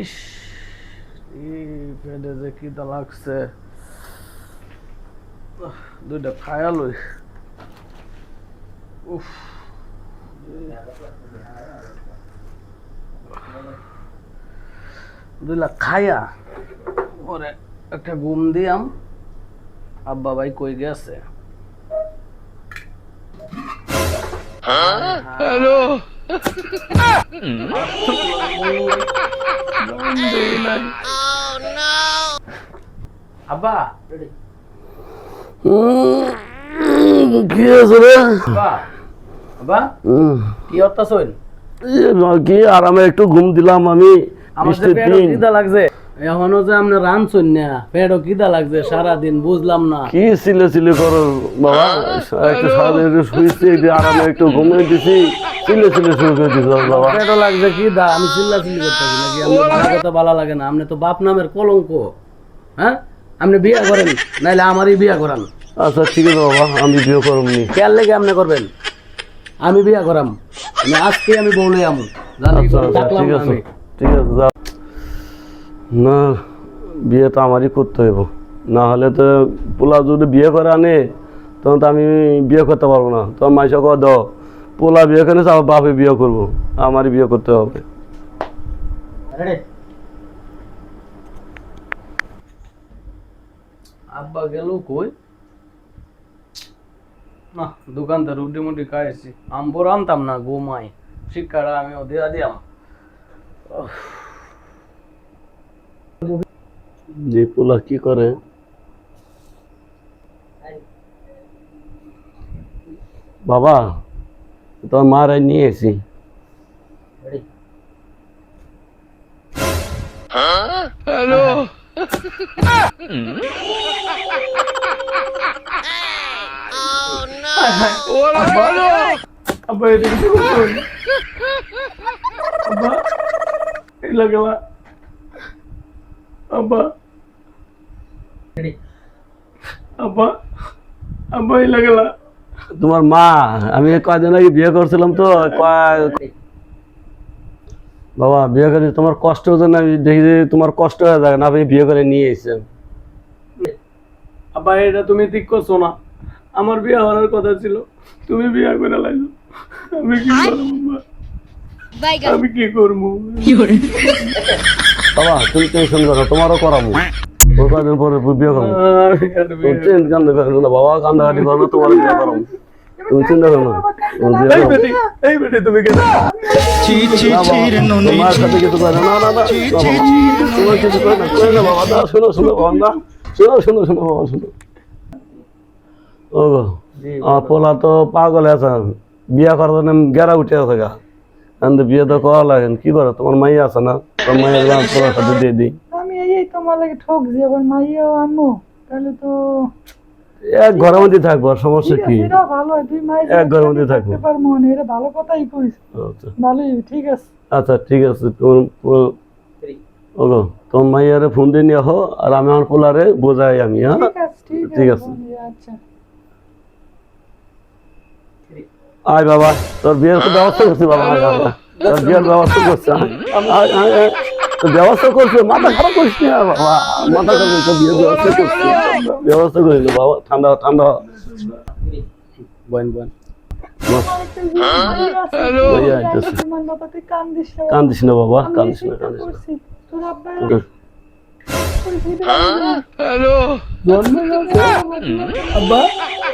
ইস। এই পেটে যে কিটা লাগছে? আহ, দুইটা খায়া লই উফ। দুইলা খায়া। ওরে একটা ঘুম দিয়াম। আব্বা ভাই কই গেছে? হ্যালো? আব্বা কি আছে রে? আব্বা আব্বা কি হতাছইন কি আরামে একটু ঘুম দিলাম আমি। লাগছে। এখনও যে আপনি না পেটও কিদা লাগছে সারাদিন বুঝলাম না। কি ছিল সিলে করো বাবা? একটু সারাদিন একটু শুয়েছি একটু আরামে একটু ঘুমিয়ে দিছি। সিলে সিলে শুরু করে দিছি বাবা। পেটও লাগছে কিদা আমি চিল্লা চিল্লি করতেছি নাকি? ভালো কথা ভালো লাগে না। আপনি তো বাপ নামের কলঙ্ক। হ্যাঁ? আপনি বিয়ে করেন নাইলে আমারই বিয়ে করান। আচ্ছা ঠিক আছে বাবা আমি বিয়ে করবনি কেয়ার লেগে আপনি করবেন? আমি বিয়ে করাম। আমি আজকে আমি বলে আমু। আচ্ছা আচ্ছা ডাকলাম ঠিক আছে ঠিক আছে যাও না বিয়ে তো আমারই করতে হইব। না হলে তো পোলা যদি বিয়ে করে আনে তখন তো আমি বিয়ে করতে পারব না। তখন মাইসা কর দাও। পোলা বিয়ে করে আমার বাপে বিয়ে করব আমারই বিয়ে করতে হবে। আব্বা গেল কই? না দোকান থেকে রুটি মুটি খাইছি। আম্বর আনতাম না ঘুমাই। শিক্ষাটা আমি দিয়া দিয়াম। যে পোলা কি করে? বাবা তোমার মার নিয়ে এসি আব্বা এটা কিছু করছেন আব্বা এই লাগলা আব্বা আব্বা আব্বা এই লাগলা তোমার মা আমি কয়দিন আগে বিয়ে করছিলাম তো বাবা বিয়ে করে তোমার কষ্ট হতো না? দেখি যে তোমার কষ্ট হয়ে যায় না আমি বিয়ে করে নিয়ে এসেছি। আব্বা এটা তুমি ঠিক করছ না। আমার বিয়ে হওয়ার কথা ছিল তুমি বিয়ে করে লাইছো। আমি কি করব আমি কি করব? বাবা তুমি টেনশন করো তোমারও করাবো। কয়দিন পরে বিয়ে করব। কান্দ করো না বাবা কান্দাকাটি করো না তোমার বিয়ে করাবো। তুমি চিন্তা করো না তোমার বিয়ে এই করাবো। বেটি এই বেটি তুমি কেন না বাবা, তোমার সাথে কিছু করে না না না না বাবা, তোমার কিছু করে না করে না বাবা না শোনো শোনো বাবা না শোনো শোনো শোনো বাবা শোনো। ও পোলা তো পাগল আছে বিয়া করার জন্য গেরা উঠে আছে গা। বিয়ে তো করা লাগে কি করে? তোমার মাইয়া আছে না? তোমার মাইয়া গেলাম পোলার সাথে দিয়ে দিই। তোমার লাগে ঠকছি আবার মাইয়াও আনব তাহলে তো এক ঘরের মধ্যে থাকব আর সমস্যা ঠিক কি? ভালো তুই মাই এক ঘরের মধ্যে থাকব। থাকতে পারব না এটা ভালো কথাই কইস আচ্ছা। ভালোই ঠিক আছে। আচ্ছা ঠিক আছে তোমার পো- ওগো তোমার মাইয়ারে ফোন দিয়ে নিয়ে আর আমি আমার পোলারে বোঝাই আমি হ্যাঁ? ঠিক আছে আচ্ছা। আয় বাবা তোর বিয়ের ব্যবস্থা করছি বাবা বাবা। তোর বিয়ের ব্যবস্থা করছি ব্যবস্থা করছি মাথা খারাপ করিস না বাবা। মাথা খারাপ করিস না, বিয়ের ব্যবস্থা করছি ব্যবস্থা করিস না, বাবা ঠান্ডা ঠান্ডা হ। বোন বোন হ্যালো। ওই আইতেছে। তোমার বাবা তুই কান্দিস না বাবা আমি কান্দিস না চিন্তা কান্দিস না। করছি তোর আব্বা। ওকে। আব্বা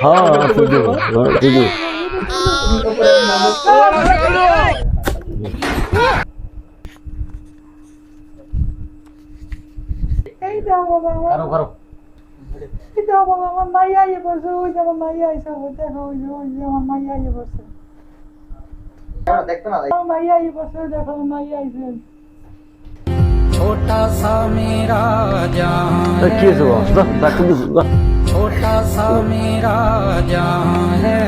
হ্যাঁ আছে তো, হ্যাঁ, ঠিক আছে। এই দাও বাবা আমার কারো কারো এই দাও বাবা আমার মাইয়া আইয়ে পড়ছে ওই যে আমার মাইয়া আইসা ওই দেখো ওই যে ওই যে আমার মাইয়া আইয়ে পড়ছে আমার মাইয়া আইয়ে পড়ছে ওই দেখো আমার মাইয়া আইসে छोटा सा मेरा जहां তা কি আছে বাবা যা, ডাক্তার দিস, যা। छोटा सा मेरा जहां है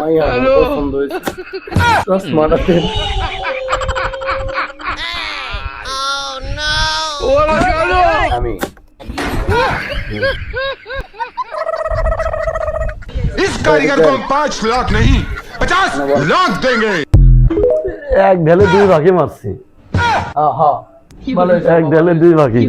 মাইয়া আমার পছন্দ হয়েছে চশমাটা আমি इस कारीगर को हम पाँच लाख नहीं पचास लाख देंगे এক ঢেলে দুই ভাগে মারছি হ্যাঁ হ্যাঁ ভালো হয়েছে এক ঢেলে দুই ভাগে